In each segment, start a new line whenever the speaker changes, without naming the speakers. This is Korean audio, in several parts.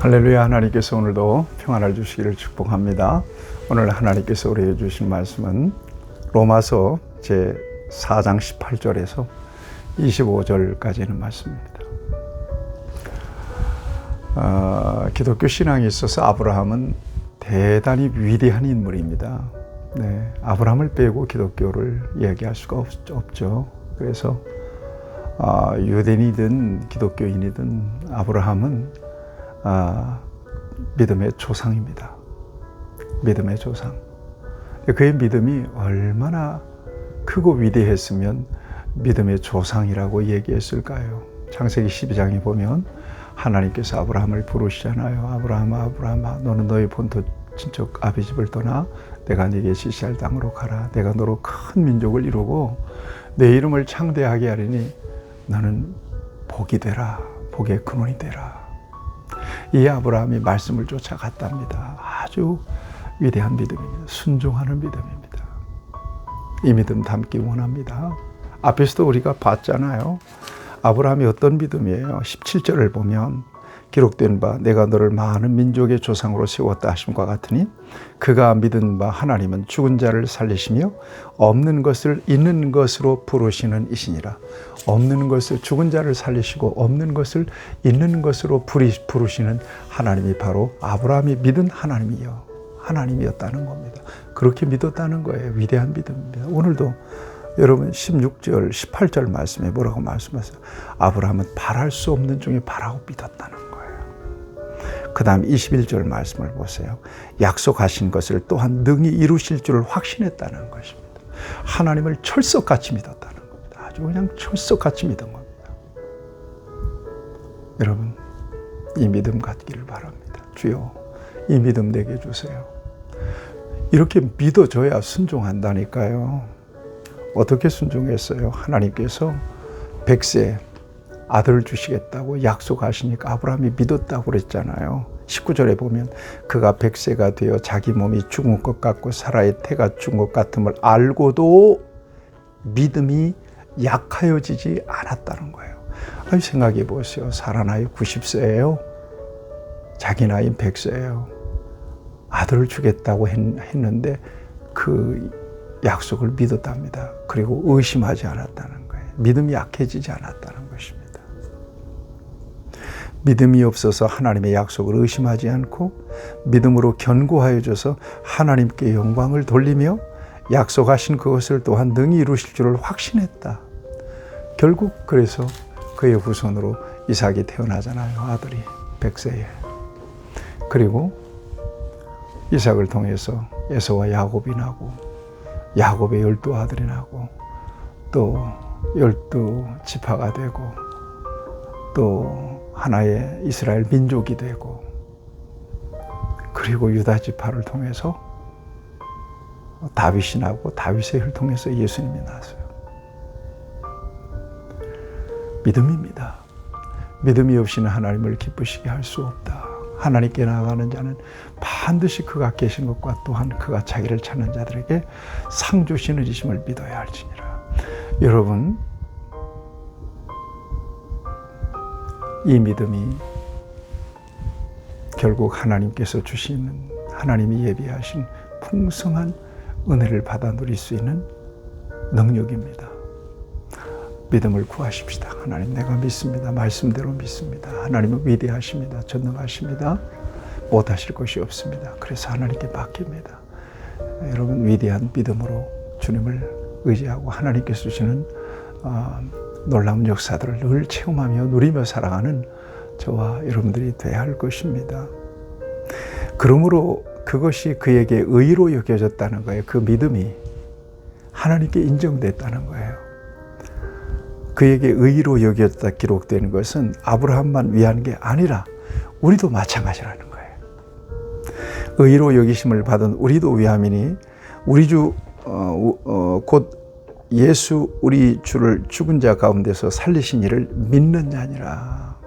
할렐루야 하나님께서 오늘도 평안을 주시기를 축복합니다. 오늘 하나님께서 우리에게 주신 말씀은 로마서 제 4장 18절에서 25절까지 있는 말씀입니다. 어, 기독교 신앙에 있어서 아브라함은 대단히 위대한 인물입니다. 네, 아브라함을 빼고 기독교를 이야기할 수가 없, 죠 그래서 어, 유대인이든 기독교인이든 아브라함은 아, 믿음의 조상입니다. 믿음의 조상. 그의 믿음이 얼마나 크고 위대했으면 믿음의 조상이라고 얘기했을까요? 창세기 12장에 보면 하나님께서 아브라함을 부르시잖아요. 아브라함, 아브라함아, 너는 너의 본토 친척 아비 집을 떠나 내가 네게 지시할 땅으로 가라. 내가 너로 큰 민족을 이루고 내 이름을 창대하게 하리니 너는 복이 되라. 복의 근원이 되라. 이 아브라함이 말씀을 쫓아갔답니다. 아주 위대한 믿음입니다. 순종하는 믿음입니다. 이 믿음 담기 원합니다. 앞에서도 우리가 봤잖아요. 아브라함이 어떤 믿음이에요? 17절을 보면 기록된 바 내가 너를 많은 민족의 조상으로 세웠다 하심과 같으니 그가 믿은 바 하나님은 죽은 자를 살리시며 없는 것을 있는 것으로 부르시는 이시니라. 없는 것을 죽은 자를 살리시고 없는 것을 있는 것으로 부르시는 하나님이 바로 아브라함이 믿은 하나님이요. 하나님이었다는 겁니다. 그렇게 믿었다는 거예요. 위대한 믿음입니다. 오늘도 여러분 16절 18절 말씀에 뭐라고 말씀하세요? 아브라함은 바랄 수 없는 중에 바라고 믿었다는 거예요 그 다음 21절 말씀을 보세요. 약속하신 것을 또한 능히 이루실 줄을 확신했다는 것입니다. 하나님을 철석같이 믿었다는 겁니다. 아주 그냥 철석같이 믿은 겁니다. 여러분, 이 믿음 갖기를 바랍니다. 주여, 이 믿음 내게 주세요. 이렇게 믿어줘야 순종한다니까요. 어떻게 순종했어요? 하나님께서 백세 아들을 주시겠다고 약속하시니까 아브라함이 믿었다고 그랬잖아요. 19절에 보면 그가 백세가 되어 자기 몸이 죽은 것 같고 사라의 태가 죽은 것 같음을 알고도 믿음이 약하여지지 않았다는 거예요. 아니 생각해 보세요. 사라 나이 90세예요. 자기 나이 100세예요. 아들을 주겠다고 했는데 그 약속을 믿었답니다. 그리고 의심하지 않았다는 거예요. 믿음이 약해지지 않았다는 것입니다. 믿음이 없어서 하나님의 약속을 의심하지 않고 믿음으로 견고하여 줘서 하나님께 영광을 돌리며 약속하신 그것을 또한 능히 이루실 줄을 확신했다. 결국 그래서 그의 후손으로 이삭이 태어나잖아요. 아들이 백세에. 그리고 이삭을 통해서 에서와 야곱이 나고 야곱의 열두 아들이 나고 또 열두 지파가 되고 또 하나의 이스라엘 민족이 되고 그리고 유다 지파를 통해서 다윗이 나고 다윗의 혈 통해서 예수님이 나왔어요. 믿음입니다. 믿음이 없이는 하나님을 기쁘시게 할 수 없다. 하나님께 나아가는 자는 반드시 그가 계신 것과 또한 그가 자기를 찾는 자들에게 상 주시는 이심을 믿어야 할지니라. 여러분 이 믿음이 결국 하나님께서 주시는 하나님이 예비하신 풍성한 은혜를 받아 누릴 수 있는 능력입니다. 믿음을 구하십시다. 하나님 내가 믿습니다. 말씀대로 믿습니다. 하나님은 위대하십니다. 전능하십니다. 못하실 것이 없습니다. 그래서 하나님께 맡깁니다. 여러분 위대한 믿음으로 주님을 의지하고 하나님께서 주시는 어, 놀라운 역사들을 늘 체험하며 누리며 살아가는 저와 여러분들이 되어야 할 것입니다. 그러므로 그것이 그에게 의로 여겨졌다는 거예요. 그 믿음이 하나님께 인정됐다는 거예요. 그에게 의로 여겼다 기록되는 것은 아브라함만 위한 게 아니라 우리도 마찬가지라는 거예요. 의로 여기심을 받은 우리도 위함이니 우리 주곧 어, 어, 예수 우리 주를 죽은 자 가운데서 살리신 이를 믿는 자니라.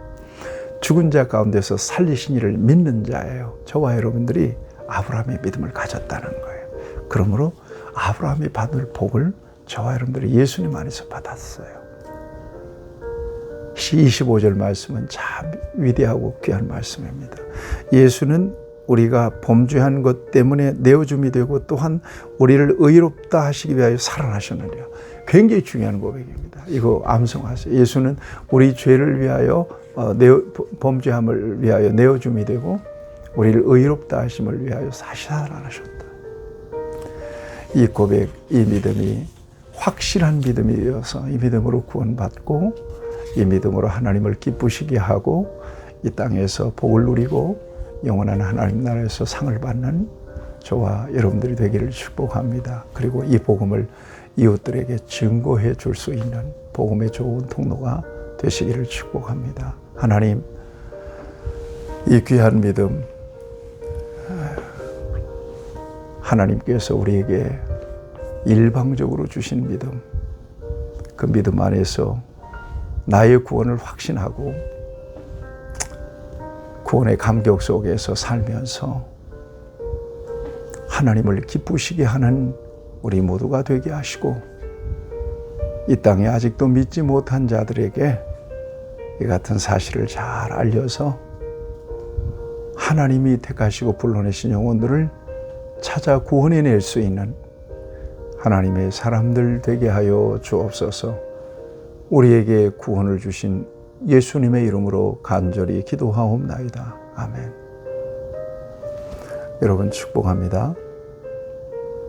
죽은 자 가운데서 살리신 이를 믿는 자예요. 저와 여러분들이 아브라함의 믿음을 가졌다는 거예요. 그러므로 아브라함이 받을 복을 저와 여러분들이 예수님 안에서 받았어요. 25절 말씀은 참 위대하고 귀한 말씀입니다. 예수는 우리가 범죄한 것 때문에 내어줌이 되고 또한 우리를 의롭다 하시기 위하여 살아나셨느냐. 굉장히 중요한 고백입니다. 이거 암송하세요. 예수는 우리 죄를 위하여 어, 범죄함을 위하여 내어줌이 되고 우리를 의롭다 하심을 위하여 살아나셨다. 이 고백, 이 믿음이 확실한 믿음이어서 이 믿음으로 구원받고 이 믿음으로 하나님을 기쁘시게 하고 이 땅에서 복을 누리고 영원한 하나님 나라에서 상을 받는 저와 여러분들이 되기를 축복합니다. 그리고 이 복음을 이웃들에게 증거해 줄 수 있는 복음의 좋은 통로가 되시기를 축복합니다. 하나님, 이 귀한 믿음, 하나님께서 우리에게 일방적으로 주신 믿음, 그 믿음 안에서 나의 구원을 확신하고 구원의 감격 속에서 살면서 하나님을 기쁘시게 하는 우리 모두가 되게 하시고 이 땅에 아직도 믿지 못한 자들에게 이 같은 사실을 잘 알려서 하나님이 택하시고 불러내신 영혼들을 찾아 구원해낼 수 있는 하나님의 사람들 되게 하여 주옵소서. 우리에게 구원을 주신 예수님의 이름으로 간절히 기도하옵나이다. 아멘. 여러분 축복합니다.